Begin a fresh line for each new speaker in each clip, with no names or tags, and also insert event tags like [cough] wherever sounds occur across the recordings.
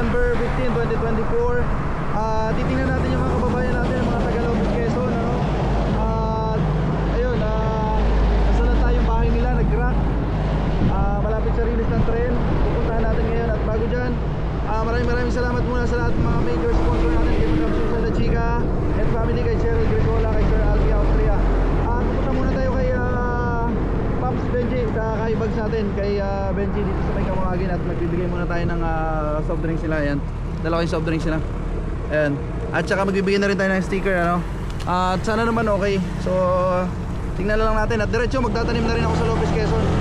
December 15, 2024 Ah, titingnan natin yung mga kababayan natin yung mga taga Lopez Quezon ano? At ayun ah, nasa lang tayong bahay nila nag-crack Ah, malapit sa release ng tren. Pupuntahan natin ngayon at bago dyan ah, maraming maraming salamat muna sa lahat ng mga major sponsor natin kay Madam Susan La Chica and family kay Cheryl Grigola kay Sir Alfie Austria at pupunta muna tayo kay ah, Pops Benji sa natin kay ah, Benji dito sa may kamangagin at magbibigay muna tayo ng ah, soft drinks nila ayan. Dalawa yung soft drinks nila ayan. At saka magbibigay na rin tayo ng sticker ano? At sana naman okay. So tingnan na lang natin. At diretso magtatanim na rin ako sa Lopez Quezon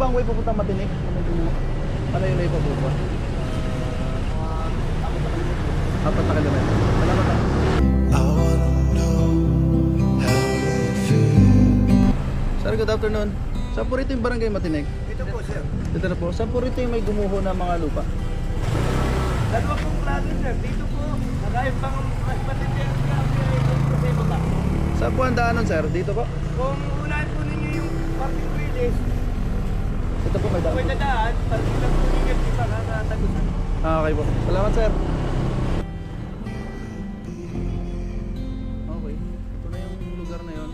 ba ang way pupunta Matinik? Ano yung, ano yung way papunta? Apat na kilometro. Salamat ah.
You feel.
Sir, good afternoon. Saan po rito yung barangay Matinik?
Ito po sir.
Dito na po. Saan po rito yung may gumuho na mga lupa?
Dalawa pong klase sir. Dito po, nagayos pang mas matindi ang klase dito sa
po ang daanan, sir? Dito po?
Kung unahin po ninyo yung parking release,
Ito po may daan.
dadaan, parking lang po ninyo di ba nakatagusan.
Ah, okay po. Salamat, sir. Okay. Ito na yung lugar na yun.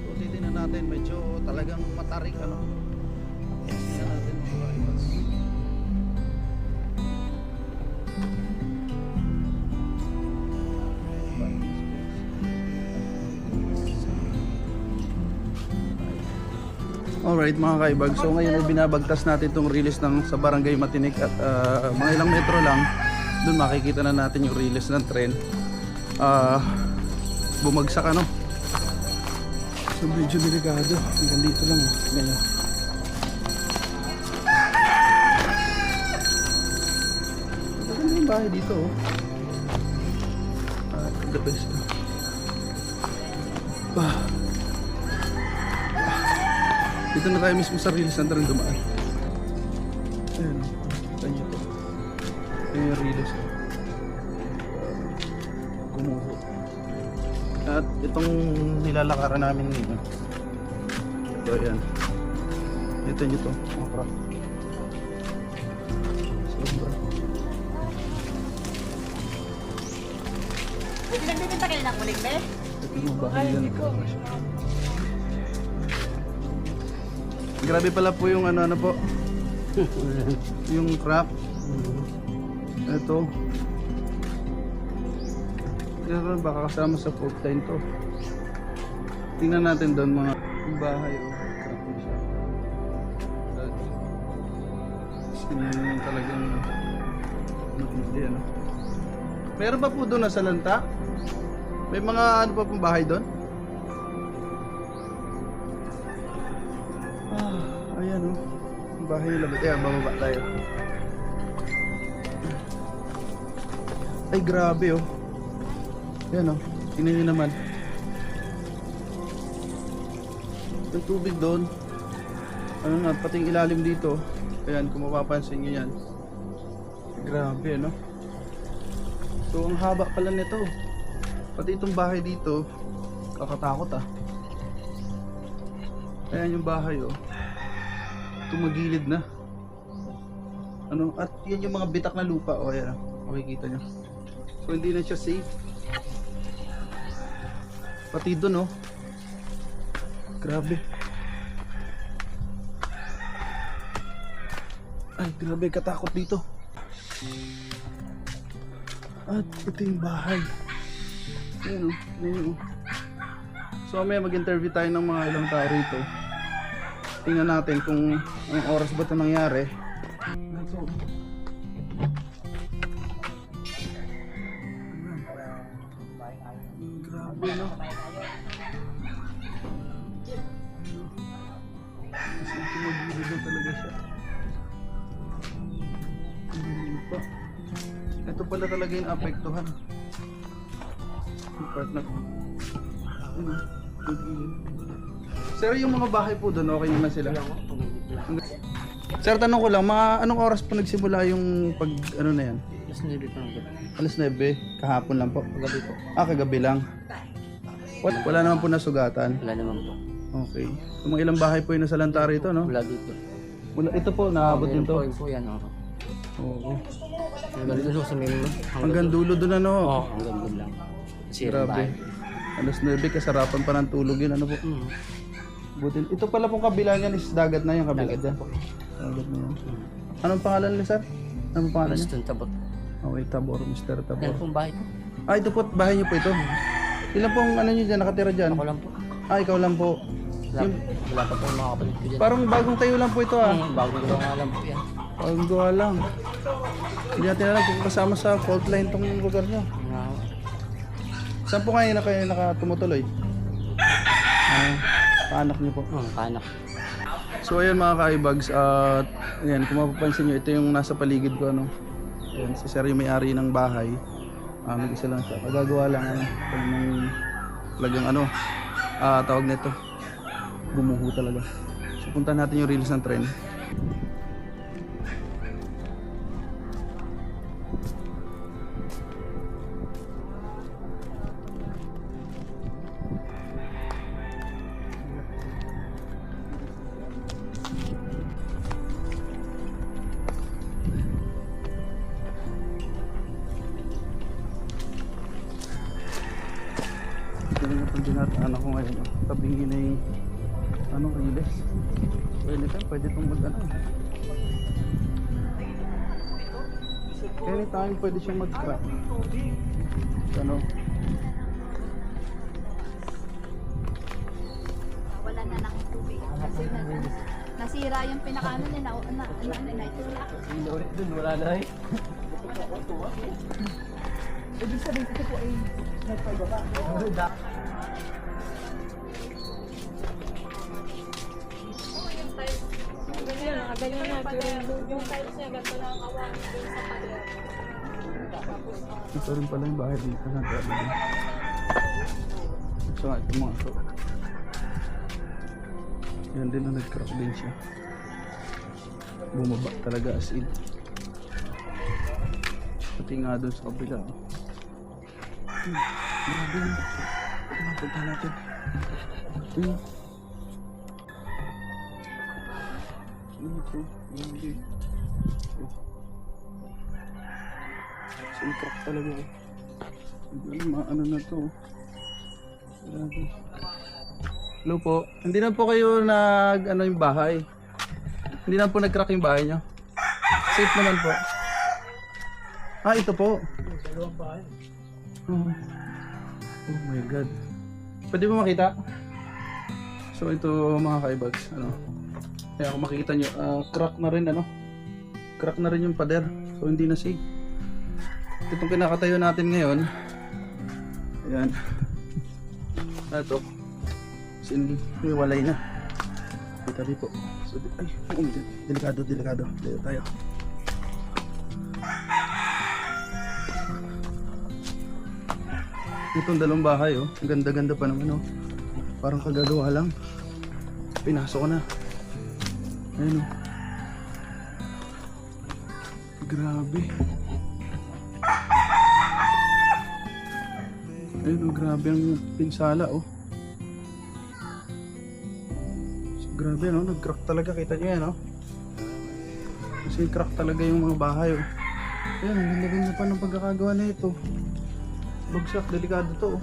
So, titignan natin. Medyo talagang matarik, ano. Alright mga kaibag, so ngayon ay binabagtas natin itong release ng sa barangay Matinik at ah, mga ilang metro lang doon makikita na natin yung release ng tren Ah, bumagsak ano so medyo delikado hanggang dito lang oh. Ganyan. Maganda yung bahay dito oh. Ah, the best ah. Dito na tayo mismo sa release ng tren dumaan. Ayan. Saan nyo to? Ayan yung release. Gumuho. At itong nilalakaran namin ngayon. Ito ayan. Ito nyo to. Okra. Sobra.
Hindi nagbibenta kayo ng uling, be?
Ito yung bahay yan. Grabe pala po yung ano ano po. yung crap. Ito. Pero baka kasama sa fault line to. Tingnan natin doon mga bahay. Oh. Crap na siya. Sino yung talagang matindi ano. Meron pa po doon na sa lanta? May mga ano pa pong bahay doon? Ah, ayan oh. Bahay nila. Ayan, bababa tayo. Ay, grabe oh. Ayan oh. Tingnan nyo naman. Yung tubig doon. Ano na, pati yung ilalim dito. Ayan, kung mapapansin nyo yan. Grabe, ano? So, ang haba pala nito. Pati itong bahay dito, kakatakot ah. Ayan yung bahay oh. Tumagilid na. Ano, at yan yung mga bitak na lupa oh, ayan. ah. Makikita nyo. So hindi na siya safe. Pati doon oh. Grabe. Ay, grabe katakot dito. At ito yung bahay. Ayan oh, ayan oh. So may mag-interview tayo ng mga ilang tao rito. Tingnan natin kung anong oras ba ito nangyari. Grabe no. Kasi na talaga siya. Pa. Ito pala talaga yung apektuhan. Yung part na... Ano? Sir, yung mga bahay po doon, okay naman sila? Sir, tanong ko lang, mga anong oras po nagsimula yung pag ano na yan?
Mas nilito ng gabi.
Alas 9, kahapon lang po.
Gabi po.
Ah, kagabi lang. Wala, wala naman po nasugatan.
Wala naman po.
Okay. So, mga ilang bahay po yung nasa lanta rito, no?
Wala dito.
Wala, ito po, naabot din to.
Yun po yan. Oo.
Oo.
Hanggang dito sa
Hanggang dulo doon, ano?
Oo, hanggang doon lang. Sira
Grabe. Alas 9, kasarapan pa ng tulog yun, ano po?
Hmm.
Buti. Ito pala pong kabila niyan is dagat na yung kabila
Dagat
dyan.
po.
Dagat na yan. Anong pangalan niya, sir? Anong pangalan niya?
Basta tabot.
Okay, Tabor, Mr.
Yan
Tabor.
pong bahay ko.
Ah, ito po, bahay niyo po ito. Ilan pong ano niyo dyan, nakatira dyan?
Ako lang po.
Ah, ikaw lang po.
Wala, wala pa po mga kapatid ko dyan.
Parang bagong tayo lang po ito ah.
Hmm, bagong gawa nga lang po yan.
Bagong gawa lang. Hindi natin alam kung kasama sa fault line tong lugar niyo.
Mga
Saan po ngayon na kayo nakatumutuloy? Ah, paanak niyo po.
hmm, kanak.
So ayun mga kaibags at ayan kung mapapansin nyo ito yung nasa paligid ko ano. Ayan, si Sir yung may-ari ng bahay. Ah, mag-isa lang siya. Magagawa lang ano, may talagang ano, ah, tawag nito. Gumuho talaga. So puntahan natin yung reels ng tren. Na itong dinataanan ko ngayon. Tabingi na yung ano, riles. Pwede ka, pwede itong mag ano. Anytime pwede siyang mag-crack. Ano?
Wala na ng tubig. Kasi na, nasira yung pinakaano niya na, na, na, na, na, itulak.
Ulit dun, wala na eh.
Ito rin pala yung bahay dito na grabe din. So, ito mga to. Yan din na nag-crack din siya. Bumaba talaga as in. Pati nga doon sa kabila. oh. Hmm, grabe yun. Ito na, punta natin. Ito? Grabe. So, crack talaga eh. Ano, ma- ano na to? Grabe. Hello po. Hindi na po kayo nag ano yung bahay. Hindi na po nag-crack yung bahay nyo. Safe naman po. Ah, ito po.
Dalawang bahay.
Oh. oh my god. Pwede mo makita? So ito mga kaibags, ano. Kaya kung makikita nyo, ah, crack na rin ano. Crack na rin yung pader. So hindi na safe. Itong kinakatayo natin ngayon. Ayan. Ito. Sin may walay na. Kita rin po. So, ay, um, delikado, delikado. Dito tayo. Itong dalawang bahay oh. Ang ganda-ganda pa naman oh. Parang kagagawa lang. Pinasok ko na. Ayun oh. Grabe. Ayun oh, grabe ang pinsala oh. So, grabe no, nag-crack talaga. Kita niyo yan oh. Kasi crack talaga yung mga bahay oh. Ayun, ang ganda-ganda pa ng pagkakagawa na ito. Bagsak, delikado to. oh.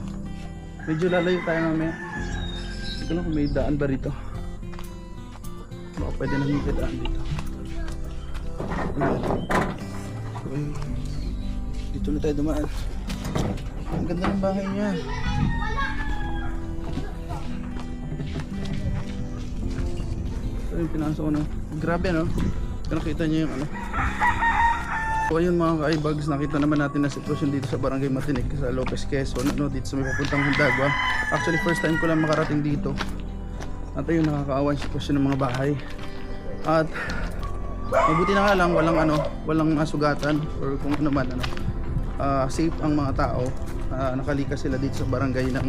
Medyo lalayo tayo mamaya. Ito lang kung may daan ba rito. Pwede na may daan dito. Dito na tayo dumaan. Ang ganda ng bahay niya. Ito yung pinasok ko na. Grabe no? Nakita niyo yung ano. So ayun mga ka-ibags, nakita naman natin na sitwasyon dito sa Barangay Matinik sa Lopez Quezon, ano, dito sa may papuntang Hundagwa. Actually first time ko lang makarating dito. At ayun nakakaawa yung sitwasyon ng mga bahay. At mabuti na nga lang walang ano, walang masugatan or kung ano man ano. ah, safe ang mga tao. Ah, nakalikas sila dito sa barangay ng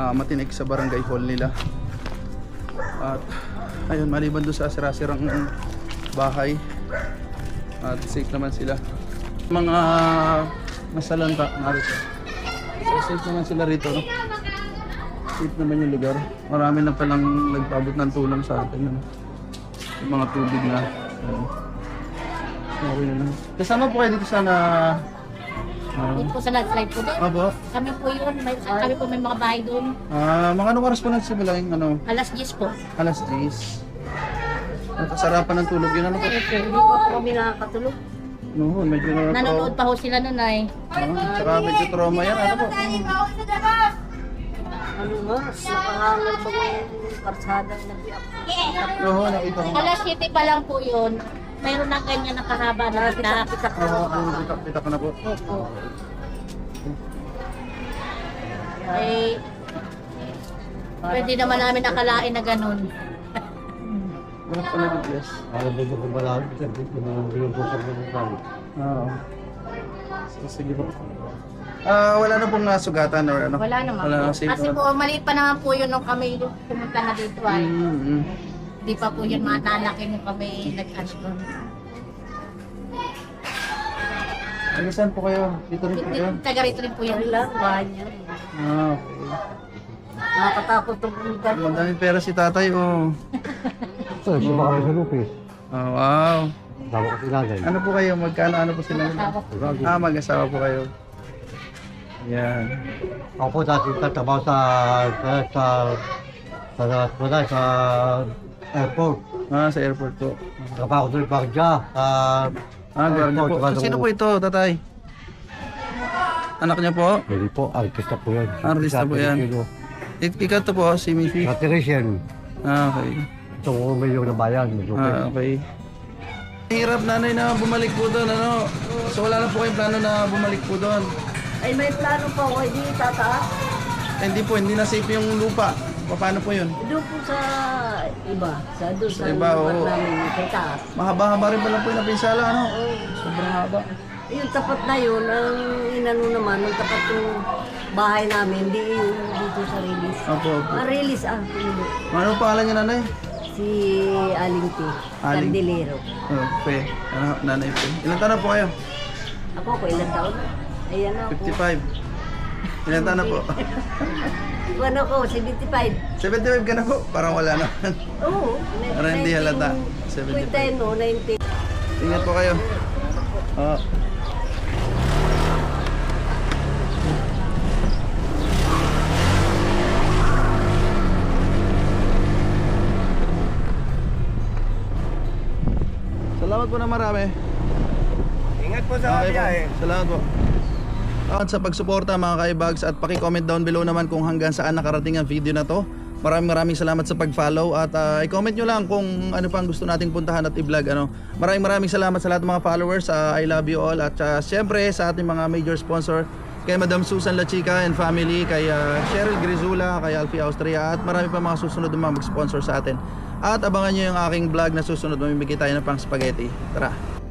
ah, Matinik sa barangay hall nila. At ayun, maliban doon sa sirasirang bahay. At safe naman sila. Mga masalanta narito. So safe naman sila rito, no? Safe naman yung lugar. Marami na palang nagpabot ng tulong sa atin. Ano? Yung mga tubig na. ano. Okay na lang. Kasama po kayo dito sana.
Dito po sa landslide po doon.
Abo.
Kami po yun, may, kami po may mga bahay doon.
Ah, mga anong oras po nagsimula yung ano,
Alas 10 po.
alas 10. Ang kasarapan ng tulog yun ano po?
Hindi po po kami nakakatulog.
No, medyo na
Nanonood pa ho sila nun ay.
Ah, tsaka medyo trauma yan. Ano po?
Ano nga, nakahangal pa yung karsadang nabiyak.
Oo, nakita ko.
Alas 7 pa lang po yun. Mayroon na ganyan nakahaba na kita.
Oo, ang kita, kita ko na po.
Opo. Ay, pwede naman namin akalain na ganun.
Ganun pala yung bless.
Alam mo kung wala, sabi ko na yung puso ko ng tao.
Oo. So, sige po. Ah, wala na pong nasugatan or ano?
Wala naman
Wala
po.
na, safe
Kasi
naman.
po, maliit pa naman po yun nung kami pumunta na dito ay.
Mm, mm.
Di pa po yun matalaki nung kami nag-ano.
Ano saan po kayo? Dito rin po kayo?
Taga rito rin po yan. Wala, niya.
Ah, okay.
Nakakatakot itong lugar.
Madaming pera si tatay, oh.
So, siya kami sa lupis.
Oh, wow.
Tama ko sinagay.
Ano po kayo? Magkano ano po sila?
Asawa po.
Ah, mag-asawa po kayo. Yan.
Ako po dati tatrabaho sa sa sa sa sa, sa airport.
Ah, sa airport po.
Trabaho ko doon pagja sa
Ah, gwardiya po.
Airport,
Sino po ito, tatay? Anak niya po?
Hindi po, artista po yan.
Artista po yan. Ik ikaw to po, si Missy.
Patrician.
Ah, okay.
Ito ko may yung nabayan.
Ah, okay. Hirap nanay na bumalik po doon, ano? So wala na po kayong plano na bumalik po doon.
Ay, may plano po ako. Hindi tataas.
Hindi po, hindi na safe yung lupa. Paano po yun?
Doon po sa iba. Sa doon
Sa iba, oo.
namin kay taas.
Mahaba-haba rin pala po yung napinsala, ano? Sobrang haba.
Yung tapat na yun, ang inano naman, ang tapat yung bahay namin, hindi yung dito sa release.
Opo, opo.
Ah, release ah, hindi.
Ano pangalan niya nanay?
Si Aling P.
Aling.
Candilero.
Oh, pe. Ano, nanay pe. Ilan taon na po kayo?
Ako ko, ilang taon? Ayan ako.
55. Ilan taon na po? [laughs]
Ano ko, 75.
75 ka na po. Parang wala naman.
Oo.
Parang hindi halata. 75.
75. no, 90.
Ingat po kayo. Oh. Salamat po na marami.
Ingat po
Okay po. Salamat po. At sa pagsuporta mga kaibags at paki-comment down below naman kung hanggang saan nakarating ang video na to. Maraming maraming salamat sa pag-follow at ah, i-comment nyo lang kung ano pang gusto nating puntahan at i-vlog ano. Maraming maraming salamat sa lahat ng mga followers. ah, I love you all at ah, syempre sa ating mga major sponsor kay Madam Susan La Chica and family, kay ah, Cheryl Grizula, kay Alfie Austria at marami pa mga susunod mga mag-sponsor sa atin. At abangan nyo yung aking vlog na susunod, mamimigay tayo ng pang spaghetti. Tara!